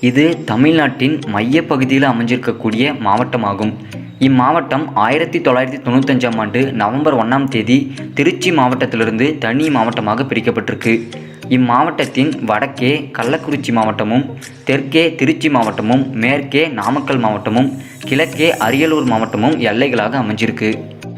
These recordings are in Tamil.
இது தமிழ்நாட்டின் மையப்பகுதியில் அமைஞ்சிருக்கக்கூடிய மாவட்டமாகும். இம்மாவட்டம் ஆயிரத்தி தொள்ளாயிரத்தி தொண்ணூத்தஞ்சாம் ஆண்டு நவம்பர் ஒன்றாம் தேதி திருச்சி மாவட்டத்திலிருந்து தனி மாவட்டமாக பிரிக்கப்பட்டிருக்கு. இம்மாவட்டத்தின் வடக்கே கள்ளக்குறிச்சி மாவட்டமும் தெற்கே திருச்சி மாவட்டமும் மேற்கே நாமக்கல் மாவட்டமும் கிழக்கே அரியலூர் மாவட்டமும் எல்லைகளாக அமைஞ்சிருக்கு.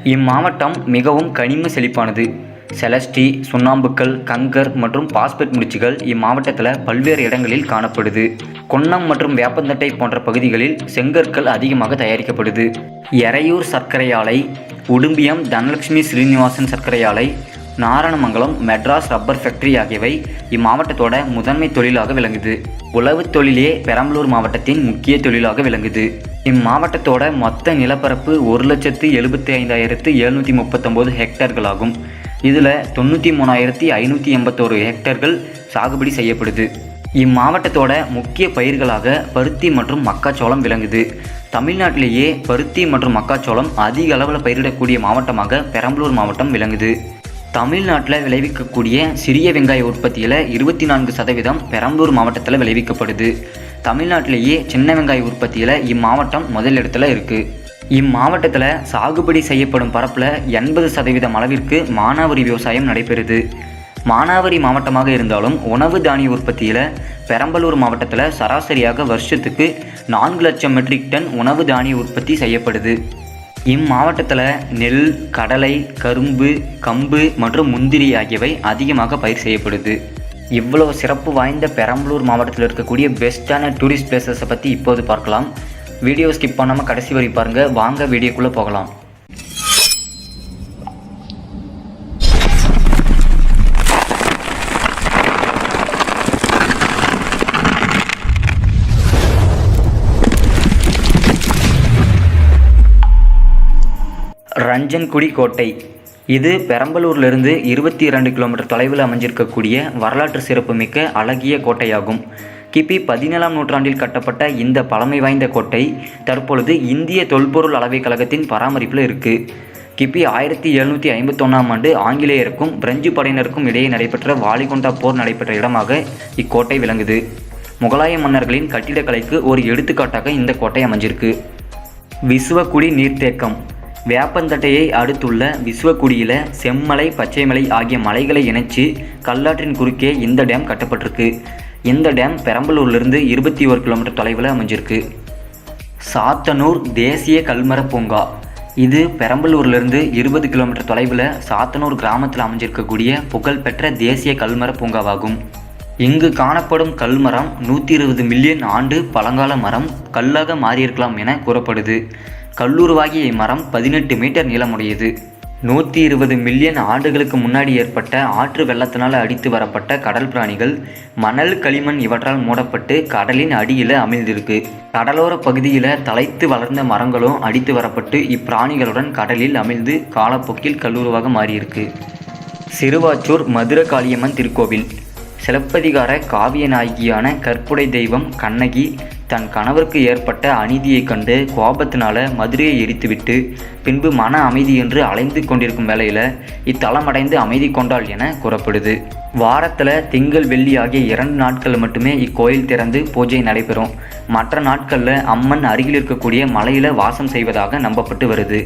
இம்மாவட்டம் மிகவும் கனிம செழிப்பானது. செலஸ்டி சுண்ணாம்புக்கல் கங்கர் மற்றும் பாஸ்பேட் முடிச்சுகள் இம்மாவட்டத்தில் பல்வேறு இடங்களில் காணப்படுது. கொன்னம் மற்றும் வேப்பந்தட்டை போன்ற பகுதிகளில் செங்கற்கள் அதிகமாக தயாரிக்கப்படுது. எறையூர் சர்க்கரை ஆலை உடும்பியம் தனலட்சுமி ஸ்ரீனிவாசன் சர்க்கரை ஆலை நாரணமங்கலம் மெட்ராஸ் ரப்பர் ஃபேக்டரி ஆகியவை இம்மாவட்டத்தோட முதன்மை தொழிலாக விளங்குது. உழவுத் தொழிலே பெரம்பலூர் மாவட்டத்தின் முக்கிய தொழிலாக விளங்குது. இம்மாவட்டத்தோட மொத்த நிலப்பரப்பு ஒரு லட்சத்து எழுபத்தி ஐந்தாயிரத்து எழுநூற்றி முப்பத்தொம்போது ஹெக்டர்களாகும். இதில் தொண்ணூற்றி மூணாயிரத்தி ஐநூற்றி எண்பத்தோரு ஹெக்டர்கள் சாகுபடி செய்யப்படுது. இம்மாவட்டத்தோட முக்கிய பயிர்களாக பருத்தி மற்றும் மக்காச்சோளம் விளங்குது. தமிழ்நாட்டிலேயே பருத்தி மற்றும் மக்காச்சோளம் அதிக அளவில் பயிரிடக்கூடிய மாவட்டமாக பெரம்பலூர் மாவட்டம் விளங்குது. தமிழ்நாட்டில் விளைவிக்கக்கூடிய சிறிய வெங்காய உற்பத்தியில் இருபத்தி நான்கு சதவீதம் பெரம்பலூர் மாவட்டத்தில் விளைவிக்கப்படுது. தமிழ்நாட்டிலேயே சின்ன வெங்காய உற்பத்தியில் இம்மாவட்டம் முதல் இடத்துல இருக்குது இம்மாவட்டத்தில் சாகுபடி செய்யப்படும் பரப்பில் எண்பது சதவீதம் அளவிற்கு மானாவரி விவசாயம் நடைபெறுது. மானாவரி மாவட்டமாக இருந்தாலும் உணவு தானிய உற்பத்தியில் பெரம்பலூர் மாவட்டத்தில் சராசரியாக வருஷத்துக்கு நான்கு லட்சம் மெட்ரிக் டன் உணவு தானிய உற்பத்தி செய்யப்படுது. இம்மாவட்டத்தில் நெல் கடலை கரும்பு கம்பு மற்றும் முந்திரி ஆகியவை அதிகமாக பயிர் செய்யப்படுது. இவ்வளோ சிறப்பு வாய்ந்த பெரம்பலூர் மாவட்டத்தில் இருக்கக்கூடிய பெஸ்ட்டான டூரிஸ்ட் பிளேசஸை பற்றி இப்போது பார்க்கலாம். வீடியோ ஸ்கிப் பண்ணாமல் கடைசி வரை பாருங்கள் வாங்க வீடியோக்குள்ளே போகலாம். ரஞ்சன்குடி கோட்டை. இது பெரம்பலூர்லேருந்து இருபத்தி இரண்டு கிலோமீட்டர் தொலைவில் அமைஞ்சிருக்கக்கூடிய வரலாற்று சிறப்புமிக்க அழகிய கோட்டையாகும். கிபி பதினேழாம் நூற்றாண்டில் கட்டப்பட்ட இந்த பழமை வாய்ந்த கோட்டை தற்பொழுது இந்திய தொல்பொருள் அளவை கழகத்தின் பராமரிப்பில் இருக்குது கிபி ஆயிரத்தி எழுநூற்றி ஐம்பத்தொன்னாம் ஆண்டு ஆங்கிலேயருக்கும் பிரெஞ்சு படையினருக்கும் இடையே நடைபெற்ற வாலிகொண்டா போர் நடைபெற்ற இடமாக இக்கோட்டை விளங்குது. முகலாய மன்னர்களின் கட்டிடக்கலைக்கு ஒரு எடுத்துக்காட்டாக இந்த கோட்டை அமைஞ்சிருக்கு. விசுவக்குடி நீர்த்தேக்கம். வேப்பந்தட்டையை அடுத்துள்ள விசுவக்குடியில் செம்மலை பச்சைமலை ஆகிய மலைகளை இணைச்சு கல்லாற்றின் குறுக்கே இந்த டேம் கட்டப்பட்டிருக்கு. இந்த டேம் பெரம்பலூர்லேருந்து இருபத்தி ஒரு கிலோமீட்டர் தொலைவில் அமைஞ்சிருக்கு. சாத்தனூர் தேசிய கல்மர பூங்கா. இது பெரம்பலூர்லேருந்து இருபது கிலோமீட்டர் தொலைவில் சாத்தனூர் கிராமத்தில் அமைஞ்சிருக்கக்கூடிய புகழ்பெற்ற தேசிய கல்மர பூங்காவாகும். இங்கு காணப்படும் கல்மரம் நூற்றி இருபது மில்லியன் ஆண்டு பழங்கால மரம் கல்லாக மாறியிருக்கலாம் என கூறப்படுது. கல்லூர்வாகிய இம்மரம் பதினெட்டு மீட்டர் நீளமுடையது. நூற்றி இருபது மில்லியன் ஆண்டுகளுக்கு முன்னாடி ஏற்பட்ட ஆற்று வெள்ளத்தினால் அடித்து வரப்பட்ட கடல் பிராணிகள் மணல் களிமண் இவற்றால் மூடப்பட்டு கடலின் அடியில் அமிழ்ந்திருக்கு கடலோர பகுதியில் தலைத்து வளர்ந்த மரங்களும் அடித்து வரப்பட்டு இப்பிராணிகளுடன் கடலில் அமிழ்ந்து காலப்போக்கில் கல்லூருவாக மாறியிருக்கு. சிறுவாச்சூர் மதுர காளியம்மன் திருக்கோவில். சிலப்பதிகார காவிய நாயகியான கற்புடை தெய்வம் கண்ணகி தன் கணவருக்கு ஏற்பட்ட அநீதியைக் கண்டு கோபத்தினால மதுரையை எரித்துவிட்டு பின்பு மன அமைதி என்று அலைந்து கொண்டிருக்கும் வேளையில் இத்தலமடைந்து அமைதி கொண்டாள் என கூறப்படுது. வாரத்தில் திங்கள் வெள்ளி ஆகிய இரண்டு நாட்கள் மட்டுமே இக்கோயில் திறந்து பூஜை நடைபெறும். மற்ற நாட்களில் அம்மன் அருகில் இருக்கக்கூடிய மலையில் வாசம் செய்வதாக நம்பப்பட்டு வருது.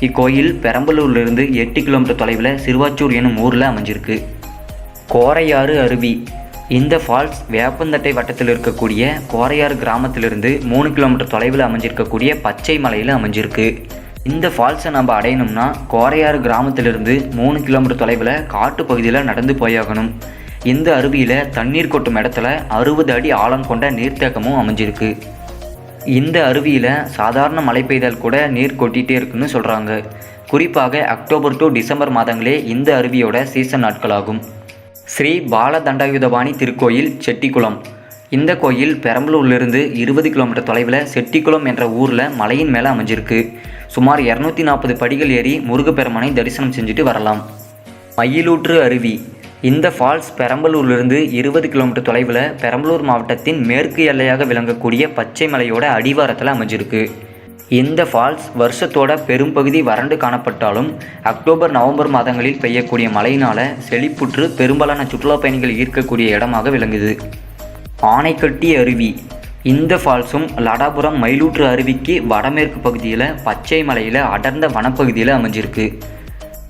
இக்கோயில் பெரம்பலூர்லேருந்து எட்டு கிலோமீட்டர் தொலைவில் சிறுவாச்சூர் எனும் ஊரில் அமைஞ்சிருக்கு. கோரையாறு அருவி இந்த ஃபால்ஸ் வேப்பந்தட்டை வட்டத்தில் இருக்கக்கூடிய கோரையாறு கிராமத்திலிருந்து மூணு கிலோமீட்டர் தொலைவில் அமைஞ்சிருக்கக்கூடிய பச்சை மலையில் அமைஞ்சிருக்கு. இந்த ஃபால்ஸை நம்ம அடையணும்னா கோரையாறு கிராமத்திலிருந்து மூணு கிலோமீட்டர் தொலைவில் காட்டு பகுதியில் நடந்து போயாகணும். இந்த அருவியில் தண்ணீர் கொட்டும் இடத்துல அறுபது அடி ஆழம் கொண்ட நீர்த்தேக்கமும் அமைஞ்சிருக்கு. இந்த அருவியில் சாதாரண மழை பெய்தால் கூட நீர் கொட்டிகிட்டே இருக்குன்னு சொல்கிறாங்க குறிப்பாக அக்டோபர் டு டிசம்பர் மாதங்களே இந்த அருவியோட சீசன் நாட்களாகும். ஸ்ரீ பாலதண்டாயுதபாணி திருக்கோயில் செட்டிக்குளம். இந்த கோயில் பெரம்பலூர்லேருந்து இருபது கிலோமீட்டர் தொலைவில் செட்டிக்குளம் என்ற ஊரில் மலையின் மேலே அமைஞ்சிருக்கு. சுமார் இரநூத்தி நாற்பது படிகள் ஏறி முருகப்பெருமானை தரிசனம் செஞ்சுட்டு வரலாம். மயிலூற்று அருவி. இந்த ஃபால்ஸ் பெரம்பலூர்லேருந்து இருபது கிலோமீட்டர் தொலைவில் பெரம்பலூர் மாவட்டத்தின் மேற்கு எல்லையாக விளங்கக்கூடிய பச்சை மலையோட அடிவாரத்தில் அமைஞ்சிருக்கு. இந்த ஃபால்ஸ் வருஷத்தோட பெரும்பகுதி வறண்டு காணப்பட்டாலும் அக்டோபர் நவம்பர் மாதங்களில் பெய்யக்கூடிய மழையினால செழிப்புற்று பெரும்பாலான சுற்றுலா பயணிகள் ஈர்க்கக்கூடிய இடமாக விளங்குது. ஆனைக்கட்டி அருவி. இந்த ஃபால்ஸும் லடாபுரம் மயிலூற்று அருவிக்கு வடமேற்கு பகுதியில் பச்சை மலையில் அடர்ந்த வனப்பகுதியில் அமைஞ்சிருக்கு.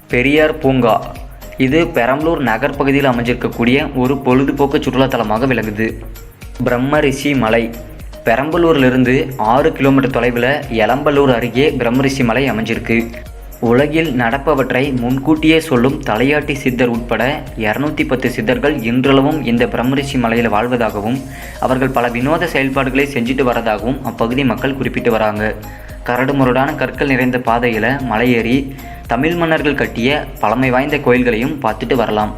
பெரியார் பூங்கா. இது பெரம்பலூர் நகர் பகுதியில் அமைஞ்சிருக்கக்கூடிய ஒரு பொழுதுபோக்கு சுற்றுலாத்தலமாக விளங்குது. பிரம்மரிஷி மலை. பெரம்பலூர்லிருந்து ஆறு கிலோமீட்டர் தொலைவில் எலம்பலூர் அருகே பிரம்மரிஷி மலை அமைஞ்சிருக்கு. உலகில் நடப்பவற்றை முன்கூட்டியே சொல்லும் தலையாட்டி சித்தர் உட்பட இரநூத்தி பத்து சித்தர்கள் இன்றளவும் இந்த பிரம்மரிஷி மலையில் வாழ்வதாகவும் அவர்கள் பல வினோத செயல்பாடுகளை செஞ்சுட்டு வரதாகவும் அப்பகுதி மக்கள் குறிப்பிட்டு வராங்க. கரடுமுரடான கற்கள் நிறைந்த பாதையில் மலையேறி தமிழ் மன்னர்கள் கட்டிய பழமை வாய்ந்த கோயில்களையும் பார்த்துட்டு வரலாம்.